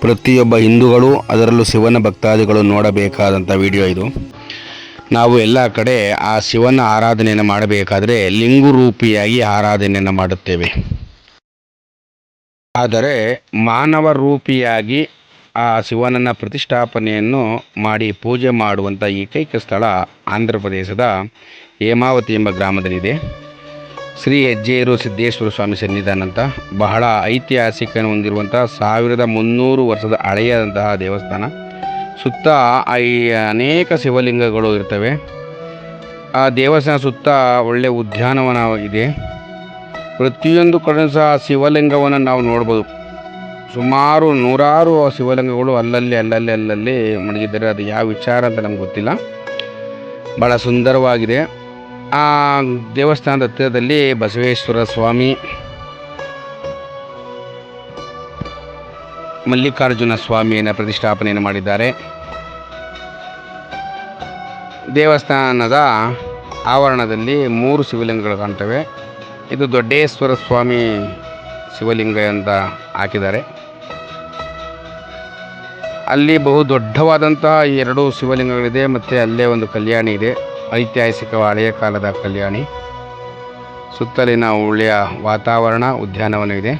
ಪ್ರತಿಯೊಬ್ಬ ಹಿಂದೂಗಳು ಅದರಲ್ಲೂ ಶಿವನ ಭಕ್ತಾದಿಗಳು ನೋಡಬೇಕಾದಂಥ ವಿಡಿಯೋ ಇದು. ನಾವು ಎಲ್ಲ ಕಡೆ ಆ ಶಿವನ ಆರಾಧನೆಯನ್ನು ಮಾಡಬೇಕಾದರೆ ಲಿಂಗು ರೂಪಿಯಾಗಿ ಆರಾಧನೆಯನ್ನು ಮಾಡುತ್ತೇವೆ. ಆದರೆ ಮಾನವ ರೂಪಿಯಾಗಿ ಆ ಶಿವನನ್ನ ಪ್ರತಿಷ್ಠಾಪನೆಯನ್ನು ಮಾಡಿ ಪೂಜೆ ಮಾಡುವಂಥ ಏಕೈಕ ಸ್ಥಳ ಆಂಧ್ರ ಪ್ರದೇಶದ ಹೇಮಾವತಿ ಎಂಬ ಗ್ರಾಮದಲ್ಲಿದೆ. ಶ್ರೀ ಹೆಜ್ಜೇರು ಸಿದ್ದೇಶ್ವರ ಸ್ವಾಮಿ ಸನ್ನಿಧಾನ ಅಂತ ಬಹಳ ಐತಿಹಾಸಿಕ ಹೊಂದಿರುವಂಥ ಸಾವಿರದ ಮುನ್ನೂರು ವರ್ಷದ ಹಳೆಯದಂತಹ ದೇವಸ್ಥಾನ. ಸುತ್ತ ಈ ಅನೇಕ ಶಿವಲಿಂಗಗಳು ಇರ್ತವೆ. ಆ ದೇವಸ್ಥಾನ ಸುತ್ತ ಒಳ್ಳೆಯ ಉದ್ಯಾನವನ ಇದೆ ಪ್ರತಿಯೊಂದು ಕಡೆ ಸಹ ಶಿವಲಿಂಗವನ್ನು ನಾವು ನೋಡ್ಬೋದು. ಸುಮಾರು ನೂರಾರು ಶಿವಲಿಂಗಗಳು ಅಲ್ಲಲ್ಲಿ ಅಲ್ಲಲ್ಲಿ ಅಲ್ಲಲ್ಲಿ ಮಡಗಿದ್ದಾರೆ. ಅದು ಯಾವ ವಿಚಾರ ಅಂತ ನಮ್ಗೆ ಗೊತ್ತಿಲ್ಲ. ಭಾಳ ಸುಂದರವಾಗಿದೆ. ಆ ದೇವಸ್ಥಾನದ ಹತ್ತಿರದಲ್ಲಿ ಬಸವೇಶ್ವರ ಸ್ವಾಮಿ, ಮಲ್ಲಿಕಾರ್ಜುನ ಸ್ವಾಮಿಯನ್ನು ಪ್ರತಿಷ್ಠಾಪನೆಯನ್ನು ಮಾಡಿದ್ದಾರೆ. ದೇವಸ್ಥಾನದ ಆವರಣದಲ್ಲಿ ಮೂರು ಶಿವಲಿಂಗಗಳು ಕಾಣ್ತವೆ. ಇದು ದೊಡ್ಡೇಶ್ವರ ಸ್ವಾಮಿ ಶಿವಲಿಂಗ ಅಂತ ಹಾಕಿದ್ದಾರೆ. ಅಲ್ಲಿ ಬಹು ದೊಡ್ಡವಾದಂತಹ ಎರಡು ಶಿವಲಿಂಗಗಳಿದೆ, ಮತ್ತು ಅಲ್ಲೇ ಒಂದು ಕಲ್ಯಾಣಿ ಇದೆ. ಐತಿಹಾಸಿಕ ಹಳೆಯ ಕಾಲದ ಕಲ್ಯಾಣಿ. ಸುತ್ತಲಿನ ಒಳ್ಳೆಯ ವಾತಾವರಣ, ಉದ್ಯಾನವನ ಇದೆ.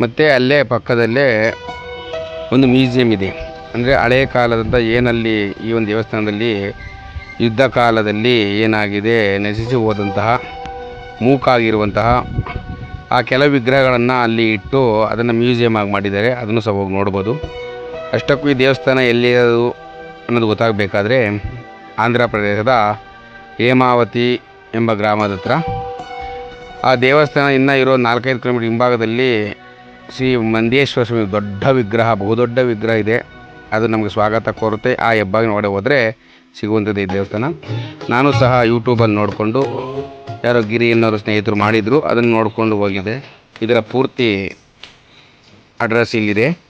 ಮತ್ತು ಅಲ್ಲೇ ಪಕ್ಕದಲ್ಲೇ ಒಂದು ಮ್ಯೂಸಿಯಂ ಇದೆ. ಅಂದರೆ ಹಳೆಯ ಕಾಲದಿಂದ ಏನಲ್ಲಿ ಈ ಒಂದು ದೇವಸ್ಥಾನದಲ್ಲಿ ಯುದ್ಧ ಕಾಲದಲ್ಲಿ ಏನಾಗಿದೆ, ನಶಿಸಿ ಹೋದಂತಹ, ಮೂಕಾಗಿರುವಂತಹ, ಆ ಕೆಲವು ವಿಗ್ರಹಗಳನ್ನು ಅಲ್ಲಿ ಇಟ್ಟು ಅದನ್ನು ಮ್ಯೂಸಿಯಂ ಆಗಿ ಮಾಡಿದ್ದಾರೆ. ಅದನ್ನು ಸಹ ಹೋಗಿ ನೋಡ್ಬೋದು. ಅಷ್ಟಕ್ಕೂ ಈ ದೇವಸ್ಥಾನ ಎಲ್ಲಿರೋದು ಅನ್ನೋದು ಗೊತ್ತಾಗಬೇಕಾದ್ರೆ ಆಂಧ್ರ ಪ್ರದೇಶದ ಹೇಮಾವತಿ ಎಂಬ ಗ್ರಾಮದ ಹತ್ರ. ಆ ದೇವಸ್ಥಾನ ಇನ್ನೂ ಇರೋ ನಾಲ್ಕೈದು ಕಿಲೋಮೀಟರ್ ಹಿಂಭಾಗದಲ್ಲಿ ಶ್ರೀ ಮಂದೇಶ್ವರ ಸ್ವಾಮಿ ದೊಡ್ಡ ವಿಗ್ರಹ, ಬಹುದೊಡ್ಡ ವಿಗ್ರಹ ಇದೆ. ಅದು ನಮಗೆ ಸ್ವಾಗತ ಕೋರುತ್ತೆ. ಆ ಹೆಬ್ಬಾಗಿನ ಒಡೆ ಹೋದರೆ ಸಿಗುವಂಥದ್ದು ಈ ದೇವಸ್ಥಾನ. ನಾನು ಸಹ ಯೂಟ್ಯೂಬಲ್ಲಿ ನೋಡಿಕೊಂಡು ಯಾರೋ ಗಿರಿ ಅನ್ನೋರು ಸ್ನೇಹಿತರು ಮಾಡಿದರು. ಅದನ್ನು ನೋಡಿಕೊಂಡು ಹೋಗಿದೆ. ಇದರ ಪೂರ್ತಿ ಅಡ್ರೆಸ್ ಇಲ್ಲಿದೆ.